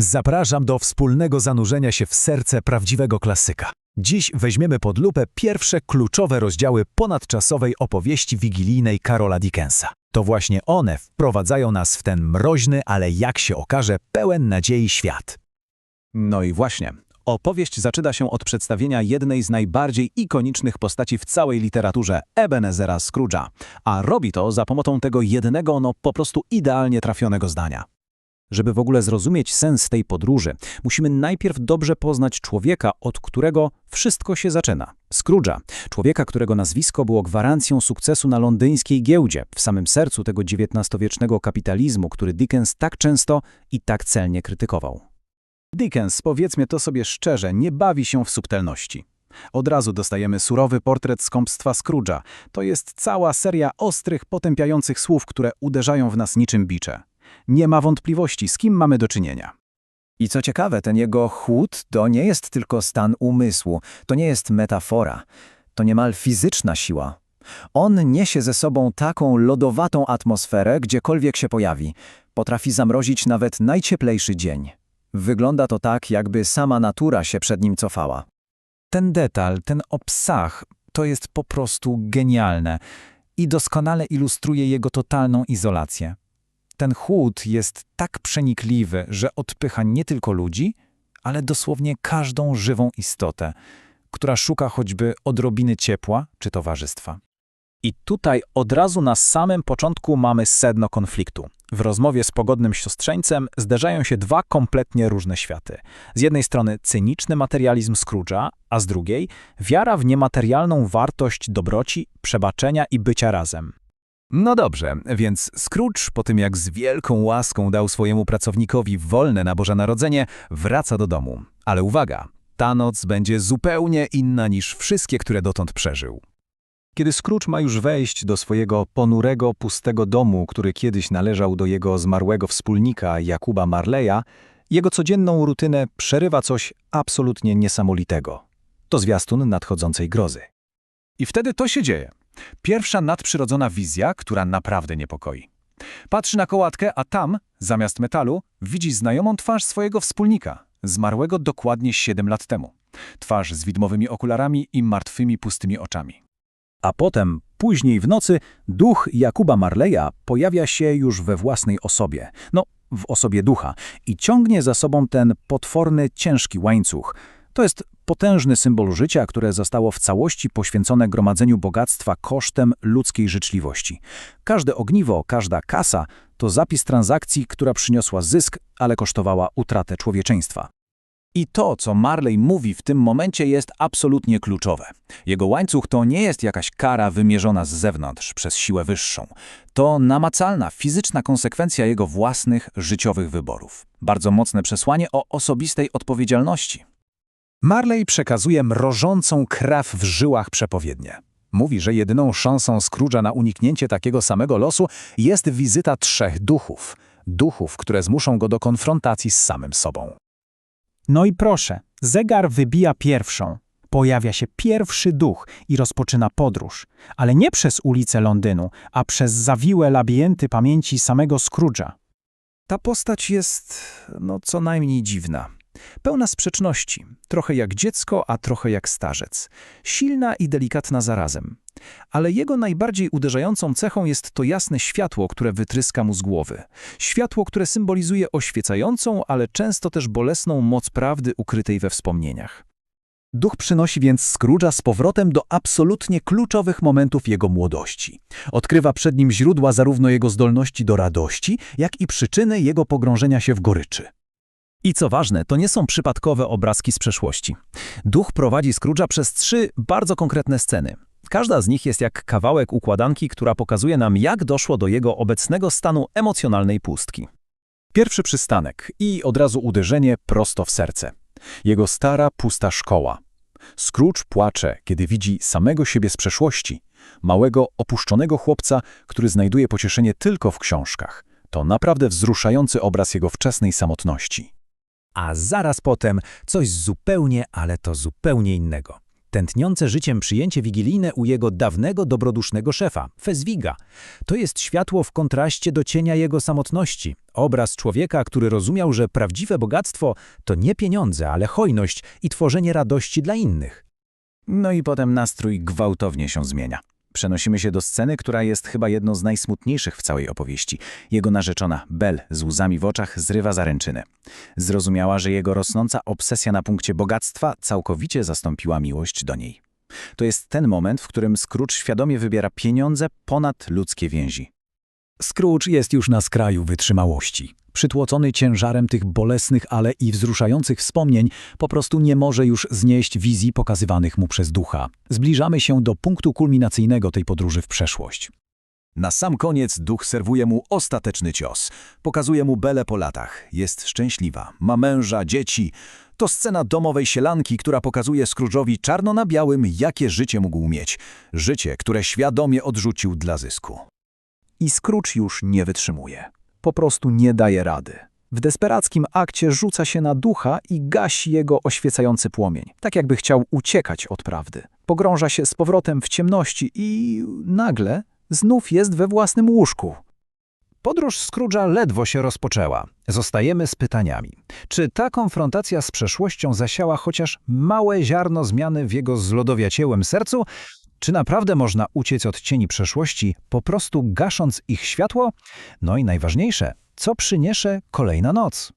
Zapraszam do wspólnego zanurzenia się w serce prawdziwego klasyka. Dziś weźmiemy pod lupę pierwsze kluczowe rozdziały ponadczasowej opowieści wigilijnej Karola Dickensa. To właśnie one wprowadzają nas w ten mroźny, ale jak się okaże, pełen nadziei świat. No i właśnie. Opowieść zaczyna się od przedstawienia jednej z najbardziej ikonicznych postaci w całej literaturze Ebenezera Scrooge'a, a robi to za pomocą tego jednego, no po prostu idealnie trafionego zdania. Żeby w ogóle zrozumieć sens tej podróży, musimy najpierw dobrze poznać człowieka, od którego wszystko się zaczyna. Scrooge'a, człowieka, którego nazwisko było gwarancją sukcesu na londyńskiej giełdzie, w samym sercu tego XIX-wiecznego kapitalizmu, który Dickens tak często i tak celnie krytykował. Dickens, powiedzmy to sobie szczerze, nie bawi się w subtelności. Od razu dostajemy surowy portret skąpstwa Scrooge'a. To jest cała seria ostrych, potępiających słów, które uderzają w nas niczym bicze. Nie ma wątpliwości, z kim mamy do czynienia. I co ciekawe, ten jego chłód to nie jest tylko stan umysłu, to nie jest metafora, to niemal fizyczna siła. On niesie ze sobą taką lodowatą atmosferę, gdziekolwiek się pojawi. Potrafi zamrozić nawet najcieplejszy dzień. Wygląda to tak, jakby sama natura się przed nim cofała. Ten detal, ten obsah, to jest po prostu genialne i doskonale ilustruje jego totalną izolację. Ten chłód jest tak przenikliwy, że odpycha nie tylko ludzi, ale dosłownie każdą żywą istotę, która szuka choćby odrobiny ciepła czy towarzystwa. I tutaj od razu na samym początku mamy sedno konfliktu. W rozmowie z pogodnym siostrzeńcem zderzają się dwa kompletnie różne światy. Z jednej strony cyniczny materializm Scrooge'a, a z drugiej wiara w niematerialną wartość dobroci, przebaczenia i bycia razem. No dobrze, więc Scrooge, po tym jak z wielką łaską dał swojemu pracownikowi wolne na Boże Narodzenie, wraca do domu. Ale uwaga, ta noc będzie zupełnie inna niż wszystkie, które dotąd przeżył. Kiedy Scrooge ma już wejść do swojego ponurego, pustego domu, który kiedyś należał do jego zmarłego wspólnika Jakuba Marleya, jego codzienną rutynę przerywa coś absolutnie niesamowitego. To zwiastun nadchodzącej grozy. I wtedy to się dzieje. Pierwsza nadprzyrodzona wizja, która naprawdę niepokoi. Patrzy na kołatkę, a tam, zamiast metalu, widzi znajomą twarz swojego wspólnika, zmarłego dokładnie 7 lat temu. Twarz z widmowymi okularami i martwymi, pustymi oczami. A potem, później w nocy, duch Jakuba Marleya pojawia się już we własnej osobie, no, w osobie ducha, i ciągnie za sobą ten potworny, ciężki łańcuch. To jest potężny symbol życia, które zostało w całości poświęcone gromadzeniu bogactwa kosztem ludzkiej życzliwości. Każde ogniwo, każda kasa to zapis transakcji, która przyniosła zysk, ale kosztowała utratę człowieczeństwa. I to, co Marley mówi w tym momencie jest absolutnie kluczowe. Jego łańcuch to nie jest jakaś kara wymierzona z zewnątrz przez siłę wyższą. To namacalna, fizyczna konsekwencja jego własnych, życiowych wyborów. Bardzo mocne przesłanie o osobistej odpowiedzialności. Marley przekazuje mrożącą krew w żyłach przepowiednię. Mówi, że jedyną szansą Scrooge'a na uniknięcie takiego samego losu jest wizyta trzech duchów. Duchów, które zmuszą go do konfrontacji z samym sobą. No i proszę, zegar wybija pierwszą. Pojawia się pierwszy duch i rozpoczyna podróż, ale nie przez ulice Londynu, a przez zawiłe labirynty pamięci samego Scrooge'a. Ta postać jest, no, co najmniej dziwna. Pełna sprzeczności, trochę jak dziecko, a trochę jak starzec. Silna i delikatna zarazem. Ale jego najbardziej uderzającą cechą jest to jasne światło, które wytryska mu z głowy. Światło, które symbolizuje oświecającą, ale często też bolesną moc prawdy ukrytej we wspomnieniach. Duch przynosi więc Scrooge'a z powrotem do absolutnie kluczowych momentów jego młodości. Odkrywa przed nim źródła zarówno jego zdolności do radości, jak i przyczyny jego pogrążenia się w goryczy. I co ważne, to nie są przypadkowe obrazki z przeszłości. Duch prowadzi Scrooge'a przez trzy bardzo konkretne sceny. Każda z nich jest jak kawałek układanki, która pokazuje nam, jak doszło do jego obecnego stanu emocjonalnej pustki. Pierwszy przystanek i od razu uderzenie prosto w serce. Jego stara, pusta szkoła. Scrooge płacze, kiedy widzi samego siebie z przeszłości. Małego, opuszczonego chłopca, który znajduje pocieszenie tylko w książkach. To naprawdę wzruszający obraz jego wczesnej samotności. A zaraz potem coś zupełnie, ale to zupełnie innego. Tętniące życiem przyjęcie wigilijne u jego dawnego dobrodusznego szefa, Fezwiga. To jest światło w kontraście do cienia jego samotności. Obraz człowieka, który rozumiał, że prawdziwe bogactwo to nie pieniądze, ale hojność i tworzenie radości dla innych. No i potem nastrój gwałtownie się zmienia. Przenosimy się do sceny, która jest chyba jedną z najsmutniejszych w całej opowieści. Jego narzeczona, Belle, z łzami w oczach, zrywa zaręczyny. Zrozumiała, że jego rosnąca obsesja na punkcie bogactwa całkowicie zastąpiła miłość do niej. To jest ten moment, w którym Scrooge świadomie wybiera pieniądze ponad ludzkie więzi. Scrooge jest już na skraju wytrzymałości. Przytłocony ciężarem tych bolesnych, ale i wzruszających wspomnień, po prostu nie może już znieść wizji pokazywanych mu przez ducha. Zbliżamy się do punktu kulminacyjnego tej podróży w przeszłość. Na sam koniec duch serwuje mu ostateczny cios. Pokazuje mu Belę po latach. Jest szczęśliwa, ma męża, dzieci. To scena domowej sielanki, która pokazuje Scrooge'owi czarno na białym, jakie życie mógł mieć. Życie, które świadomie odrzucił dla zysku. I Scrooge już nie wytrzymuje. Po prostu nie daje rady. W desperackim akcie rzuca się na ducha i gasi jego oświecający płomień, tak jakby chciał uciekać od prawdy. Pogrąża się z powrotem w ciemności i nagle znów jest we własnym łóżku. Podróż Scrooge'a ledwo się rozpoczęła. Zostajemy z pytaniami. Czy ta konfrontacja z przeszłością zasiała chociaż małe ziarno zmiany w jego zlodowiaciałym sercu? Czy naprawdę można uciec od cieni przeszłości, po prostu gasząc ich światło? No i najważniejsze, co przyniesie kolejna noc?